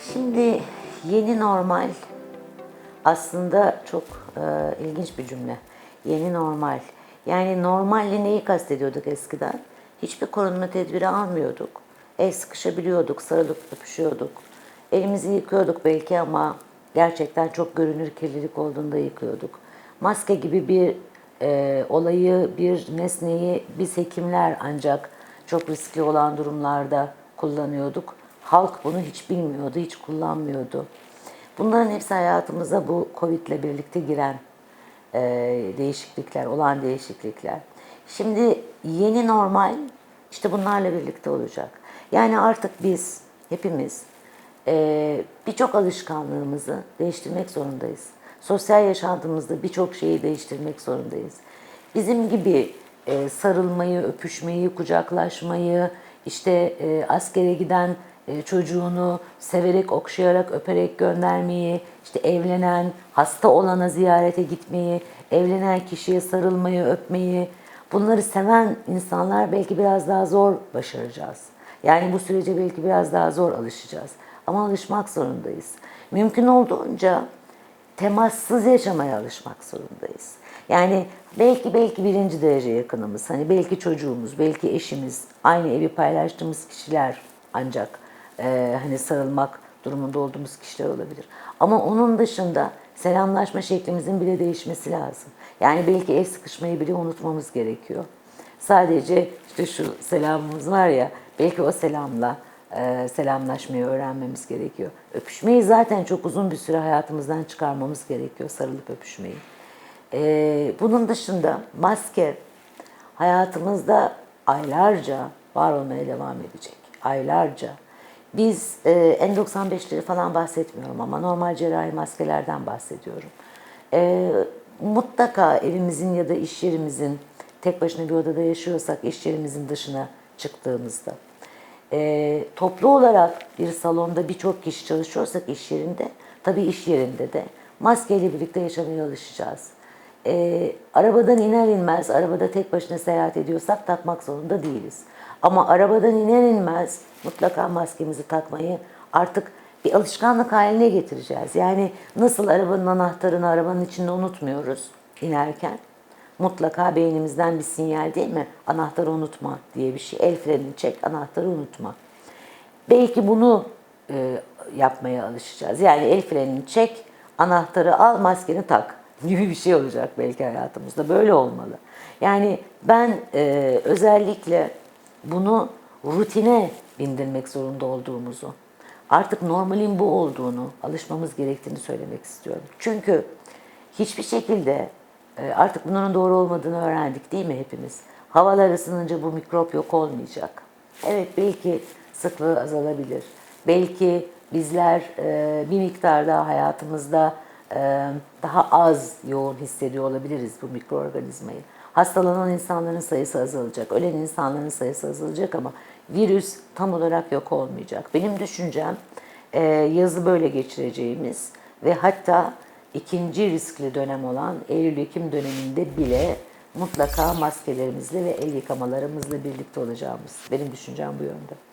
Şimdi yeni normal aslında çok e, ilginç bir cümle. Yeni normal. Yani normalle neyi kastediyorduk eskiden? Hiçbir korunma tedbiri almıyorduk. El sıkışabiliyorduk, sarılıp öpüşüyorduk. Elimizi yıkıyorduk belki ama gerçekten çok görünür kirlilik olduğunda yıkıyorduk. Maske gibi bir e, olayı, bir nesneyi biz hekimler ancak çok riskli olan durumlarda kullanıyorduk. Halk bunu hiç bilmiyordu, hiç kullanmıyordu. Bunların hepsi hayatımıza bu Covid ile birlikte giren e, değişiklikler, olan değişiklikler. Şimdi yeni normal işte bunlarla birlikte olacak. Yani artık biz hepimiz e, birçok alışkanlığımızı değiştirmek zorundayız. Sosyal yaşantımızda birçok şeyi değiştirmek zorundayız. Bizim gibi e, sarılmayı, öpüşmeyi, kucaklaşmayı, işte e, askere giden çocuğunu severek, okşayarak, öperek göndermeyi, işte evlenen, hasta olana ziyarete gitmeyi, evlenen kişiye sarılmayı, öpmeyi, bunları seven insanlar belki biraz daha zor başaracağız. Yani bu sürece belki biraz daha zor alışacağız. Ama alışmak zorundayız. Mümkün olduğunca temassız yaşamaya alışmak zorundayız. Yani belki belki birinci derece yakınımız, hani belki çocuğumuz, belki eşimiz, aynı evi paylaştığımız kişiler ancak e, hani sarılmak durumunda olduğumuz kişiler olabilir. Ama onun dışında selamlaşma şeklimizin bile değişmesi lazım. Yani belki el sıkışmayı bile unutmamız gerekiyor. Sadece işte şu selamımız var ya, belki o selamla e, selamlaşmayı öğrenmemiz gerekiyor. Öpüşmeyi zaten çok uzun bir süre hayatımızdan çıkarmamız gerekiyor, sarılıp öpüşmeyi. E, bunun dışında maske hayatımızda aylarca var olmaya devam edecek. Aylarca. Biz e, N95'leri falan bahsetmiyorum ama normal cerrahi maskelerden bahsediyorum. E, mutlaka evimizin ya da iş yerimizin tek başına bir odada yaşıyorsak iş yerimizin dışına çıktığımızda e, toplu olarak bir salonda birçok kişi çalışıyorsak iş yerinde, tabii iş yerinde de maskeyle birlikte yaşamaya alışacağız. E, arabadan iner inmez, arabada tek başına seyahat ediyorsak takmak zorunda değiliz. Ama arabadan iner inmez mutlaka maskemizi takmayı artık bir alışkanlık haline getireceğiz. Yani nasıl arabanın anahtarını arabanın içinde unutmuyoruz inerken mutlaka beynimizden bir sinyal değil mi? Anahtarı unutma diye bir şey. El frenini çek, anahtarı unutma. Belki bunu e, yapmaya alışacağız. Yani el frenini çek, anahtarı al, maskeni tak gibi bir şey olacak belki hayatımızda. Böyle olmalı. Yani ben e, özellikle bunu rutine bindirmek zorunda olduğumuzu, artık normalin bu olduğunu, alışmamız gerektiğini söylemek istiyorum. Çünkü hiçbir şekilde e, artık bunların doğru olmadığını öğrendik değil mi hepimiz? Havalar ısınınca bu mikrop yok olmayacak. Evet belki sıklığı azalabilir. Belki bizler e, bir miktar daha hayatımızda daha az yoğun hissediyor olabiliriz bu mikroorganizmayı. Hastalanan insanların sayısı azalacak, ölen insanların sayısı azalacak ama virüs tam olarak yok olmayacak. Benim düşüncem yazı böyle geçireceğimiz ve hatta ikinci riskli dönem olan Eylül-Ekim döneminde bile mutlaka maskelerimizle ve el yıkamalarımızla birlikte olacağımız. Benim düşüncem bu yönde.